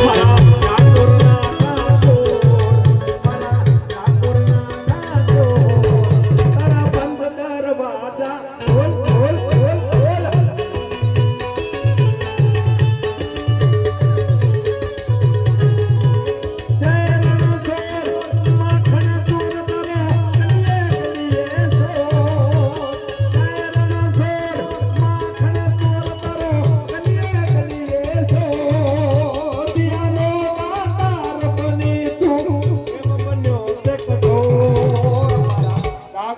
Come on.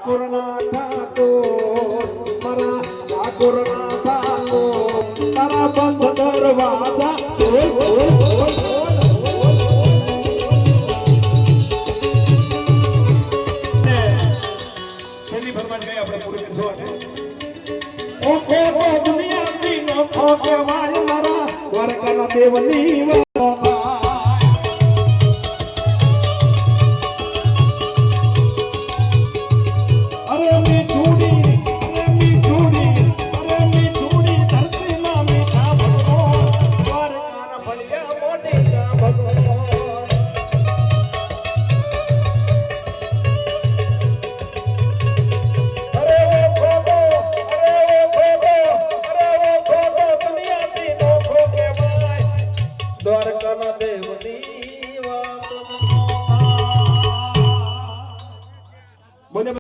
ઠાકોરના ઠાકોર મારા ઠાકોરના ઠાકોર. તારા બંધ દરવાજા દેવની দরকার